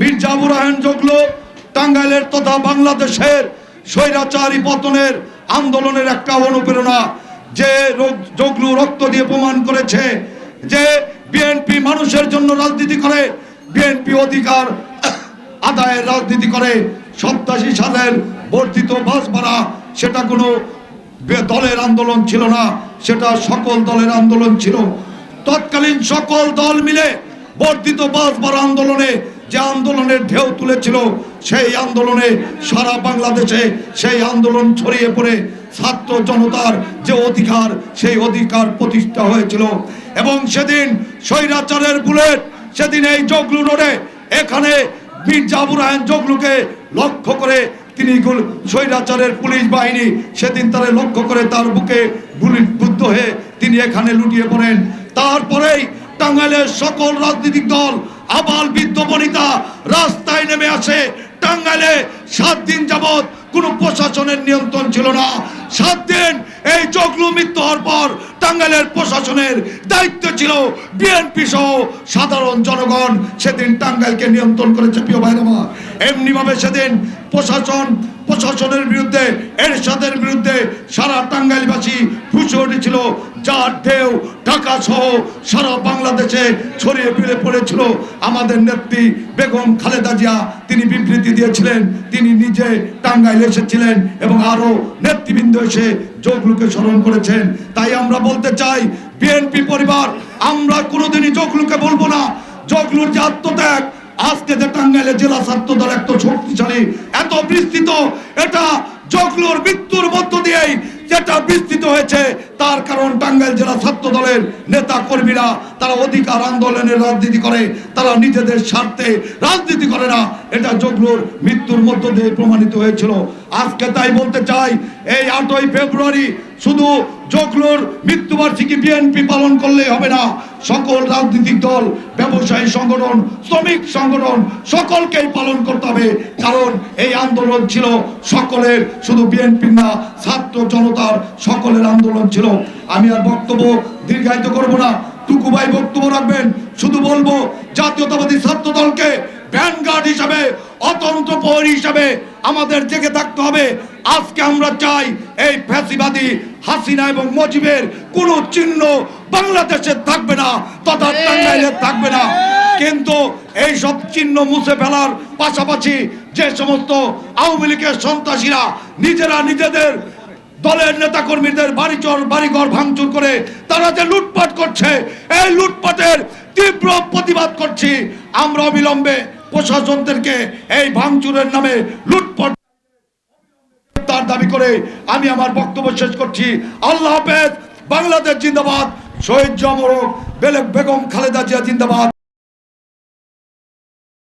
মির্জাবুর রহমান জগলো টাঙ্গাইলের তথা বাংলাদেশের স্বৈরাচারী পতনের আন্দোলনের একটা অনুপ্রেরণা। যে জগলু রক্ত দিয়ে প্রমাণ করেছে যে বিএনপি মানুষের জন্য রাজনীতি করে, বিএনপি অধিকার আদায়ের রাজনীতি করে, সপ্তাশি সালের বর্ধিত বাস ভাড়া সেটা কোনো দলের আন্দোলন ছিল না, সেটা সকল দলের আন্দোলন ছিল। তৎকালীন সকল দল মিলে বর্ধিত বাস ভাড়া আন্দোলনে যে আন্দোলনের ঢেউ তুলেছিল, সেই আন্দোলনে সারা বাংলাদেশে সেই আন্দোলন ছড়িয়ে পড়ে। ছাত্র জনতার যে অধিকার, সেই অধিকার প্রতিষ্ঠা হয়েছিল। এবং সেদিন স্বৈরাচারের বুলেট, সেদিন এই জগলু রোডে এখানে মির্জা আবু রায়হান জগলুকে লক্ষ্য করে তিনি স্বৈরাচারের পুলিশ বাহিনী সেদিন তারা লক্ষ্য করে তার বুকে গুলি বুদ্ধ হয়ে তিনি এখানে লুটিয়ে পড়েন। তারপরেই টাঙ্গাইলের সকল রাজনৈতিক দল আবাল বৃদ্ধ বনিতা রাস্তায় নেমে আসে। টাঙ্গাইলে সাত দিন যাবৎ কোনো প্রশাসনের নিয়ন্ত্রণ ছিল না। সাত দিন এই জগলু মৃত্যু হওয়ার পর টাঙ্গাইলের প্রশাসনের দায়িত্ব ছিল বিএনপি সহ সাধারণ জনগণ। সেদিন টাঙ্গাইলকে নিয়ন্ত্রণ করেছে প্রিয় ভাইরা আমার এমনিভাবে সেদিন প্রশাসন, প্রশাসনের বিরুদ্ধে, এরশাদের বিরুদ্ধে সারা টাঙ্গাইলবাসী ফুসে উঠেছিল। যার ঢেউ, ঢাকা সহ সারা বাংলাদেশে ছড়িয়ে ফিরে পড়েছিল। আমাদের নেত্রী বেগম খালেদা জিয়া, তিনি বিবৃতি দিয়েছিলেন, তিনি নিজে টাঙ্গাইল এসেছিলেন এবং আরও নেতৃবৃন্দ এসে যোগলুকে স্মরণ করেছেন। তাই আমরা বলতে চাই বিএনপি পরিবার, আমরা কোনোদিনই যোগলুকে বলব না। জগলুর যে আত্মত্যাগ, আজকে যে টাঙ্গাইলে জেলা ছাত্র দল এত শক্তিশালী, এত বিস্তৃত, এটা জগলুর মৃত্যুর মধ্য দিয়েই যেটা বিস্তৃত হয়েছে তার কারণ টাঙ্গাইল জেলা ছাত্র দলের নেতা কর্মীরা, তারা অধিকার আন্দোলনের রাজনীতি করে, তারা নিজেদের স্বার্থে রাজনীতি করে না। এটা জগলুর মৃত্যুর মধ্য দিয়ে প্রমাণিত হয়েছিল। আজকে তাই বলতে চাই, এই আটই ফেব্রুয়ারি শুধু জগলুর মৃত্যুবার্ষিকী বিএনপি পালন করলেই হবে না। সকল রাজনৈতিক দল, ব্যবসায়ী সংগঠন, শ্রমিক সংগঠন, সকলকেই পালন করতে হবে। কারণ এই আন্দোলন ছিল সকলের, শুধু বিএনপির না, ছাত্র জনতার সকলের আন্দোলন ছিল। আমি আর বক্তব্য দীর্ঘায়িত করব না। টুকু ভাই বক্তব্য রাখবেন। শুধু বলব, জাতীয়তাবাদী ছাত্র দলকে ভ্যানগার্ড হিসাবে, অতন্ত্র প্রহরী হিসাবে আমাদের জেগে থাকতে হবে। আজকে আমরা চাই এই ফ্যাসিবাদী হাসিনা এবং মজিবের কোনো চিহ্ন বাংলাদেশে থাকবে না, তথা থাকবে না। কিন্তু এই সব চিহ্ন মুছে ফেলার পাশাপাশি যে সমস্ত আওয়ামী লীগের সন্ত্রাসীরা নিজেরা নিজেদের দলের নেতা কর্মীদের বাড়িচর বাড়িঘর ভাঙচুর করে তারা যে লুটপাট করছে, এই লুটপাটের তীব্র প্রতিবাদ করছি। আমরা অবিলম্বে প্রশাসনদেরকে এই ভাঙচুরের নামে লুটপাট তার দাবি করে আমি আমার বক্তব্য শেষ করছি। আল্লাহ হাফেজ, বাংলাদেশ জিন্দাবাদ। শহীদ জমরক বেলেগ বেগম খালেদা জিয়া জিন্দাবাদ।